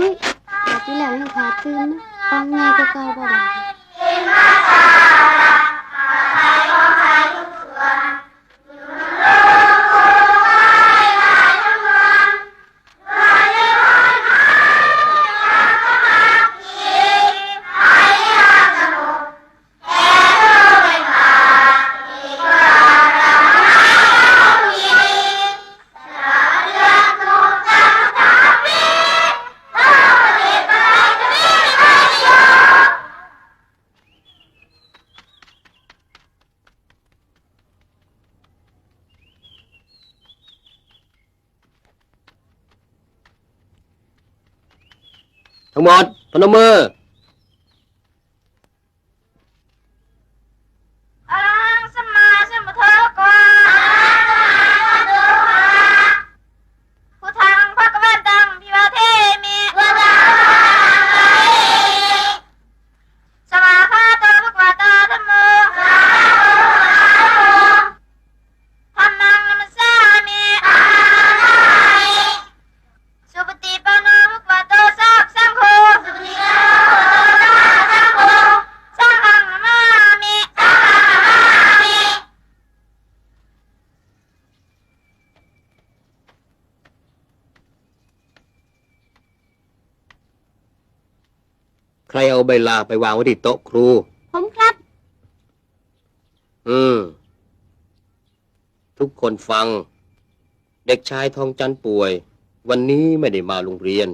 อุ้ยแต่ที่แล้วยังขาดตื่นนะฟังไงก็เก่าบ่ได้ ทั้งหมดพนมมืออ ใครเอาใบลาไปวางไว้ที่โต๊ะครู ผมครับ อืม ทุกคนฟัง เด็กชายทองจันทร์ป่วย วันนี้ไม่ได้มาโรงเรียน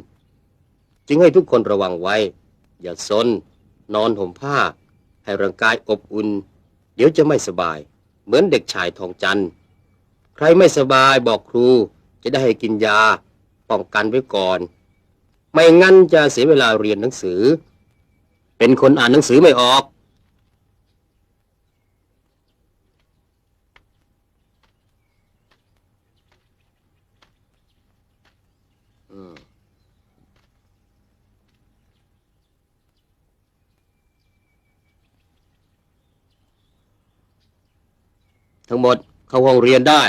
จึงให้ทุกคนระวังไว้ อย่าซนนอนห่มผ้า ให้ร่างกายอบอุ่น เดี๋ยวจะไม่สบาย เหมือนเด็กชายทองจันทร์ใครไม่สบายบอกครู จะได้ให้กินยาป้องกันไว้ก่อน ไม่งั้นจะเสียเวลาเรียนหนังสือ เป็นคนอ่านหนังสือไม่ออก ทั้งหมดเข้าห้องเรียนได้